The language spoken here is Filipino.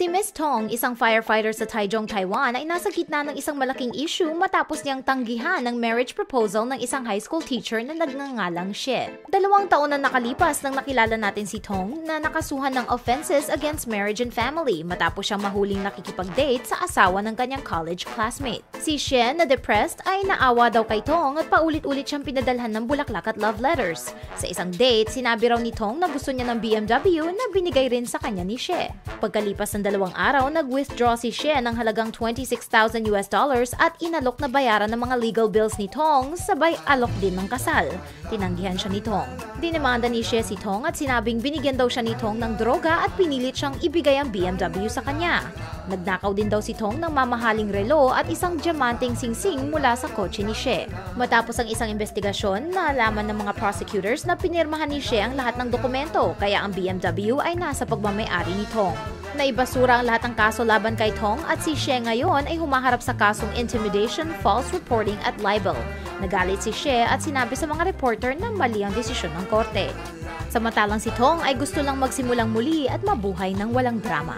Si Miss Tong, isang firefighter sa Taichung, Taiwan, ay nasa gitna ng isang malaking issue matapos niyang tanggihan ng marriage proposal ng isang high school teacher na nagngangalang She. Dalawang taon na nakalipas nang nakilala natin si Tong na nakasuhan ng offenses against marriage and family matapos siyang mahuling nakikipag-date sa asawa ng kanyang college classmate. Si She na depressed ay naawa daw kay Tong at paulit-ulit siyang pinadalhan ng bulaklak at love letters. Sa isang date, sinabi raw ni Tong na gusto niya ng BMW na binigay rin sa kanya ni She. Pagkalipas ng dalawang araw, nag-withdraw si She ng halagang 26,000 US dollars at inalok na bayaran ng mga legal bills ni Tong, sabay alok din ng kasal. Tinanggihan siya ni Tong. Dinimanda ni She si Tong at sinabing binigyan daw siya ni Tong ng droga at pinilit siyang ibigay ang BMW sa kanya. Nagnakaw din daw si Tong ng mamahaling relo at isang diamanteng singsing mula sa kotse ni She. Matapos ang isang investigasyon, naalaman ng mga prosecutors na pinirmahan ni She ang lahat ng dokumento kaya ang BMW ay nasa pagmamayari ni Tong. Naibasura ang lahat ng kaso laban kay Tong at si She ngayon ay humaharap sa kasong intimidation, false reporting at libel. Nagalit si She at sinabi sa mga reporter na mali ang desisyon ng korte. Samantalang si Tong ay gusto lang magsimulang muli at mabuhay ng walang drama.